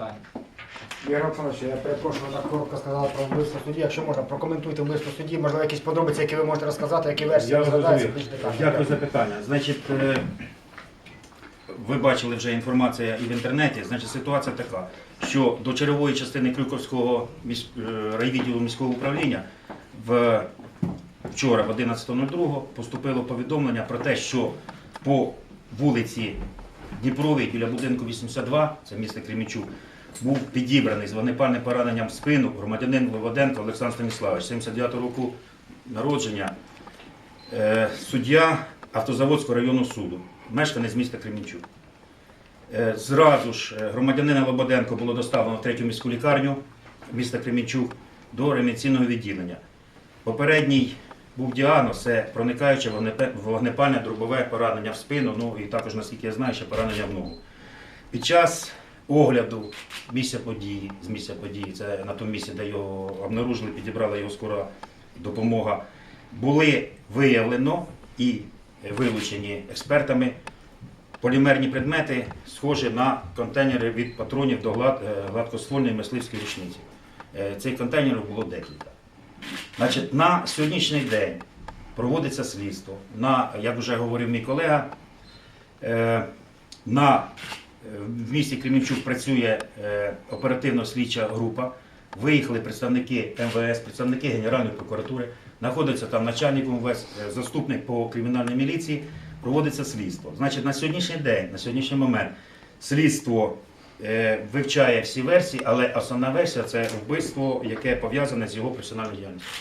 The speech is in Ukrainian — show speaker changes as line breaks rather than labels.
питань.
Ігор Олександрович, я перепрошую, так коротко сказали про вбивство судді. Якщо можна, прокоментуйте вбивство судді, можливо, якісь подробиці, які ви можете розказати, які версії
Я
розглядаються
зрозумів. Дякую за питання. Значить, е, ви бачили вже інформація і в інтернеті. Значить, ситуація така, що до чергової частини Крюковського е, райвідділу міського управління в вчора в 11.02 поступило повідомлення про те, що по вулиці Дніпровій біля будинку 82, це місто Кремічук, був підібраний з вогнепальним пораненням в спину громадянин Леводенко Олександр Станіславович, 79 року народження, Е, суддя Автозаводського районного суду, мешканець міста Кремінчук. Е, Зразу ж е, громадянина Лободенко було доставлено в третю міську лікарню міста Кремінчук до реанімаційного відділення. Попередній був діагноз це проникаюче вогнепальне дробове поранення в спину, ну і також, наскільки я знаю, ще поранення в ногу. Під час огляду місця події, з місця події, це на тому місці, де його обнаружили, підібрала його скора допомога, були виявлено і вилучені експертами полімерні предмети, схожі на контейнери від патронів до е, гладкоствольної мисливської рушниці. Е, Цих контейнерів було декілька. Значить, на сьогоднішній день проводиться слідство. На, як вже говорив мій колега, е, на, е, в місті Кремінчук працює е, оперативно-слідча група. Виїхали представники МВС, представники Генеральної прокуратури, знаходиться там начальник МВС, заступник по кримінальній міліції, проводиться слідство. Значить, на сьогоднішній день, на сьогоднішній момент слідство е, вивчає всі версії, але основна версія це вбивство, яке пов'язане з його професіональною діяльністю.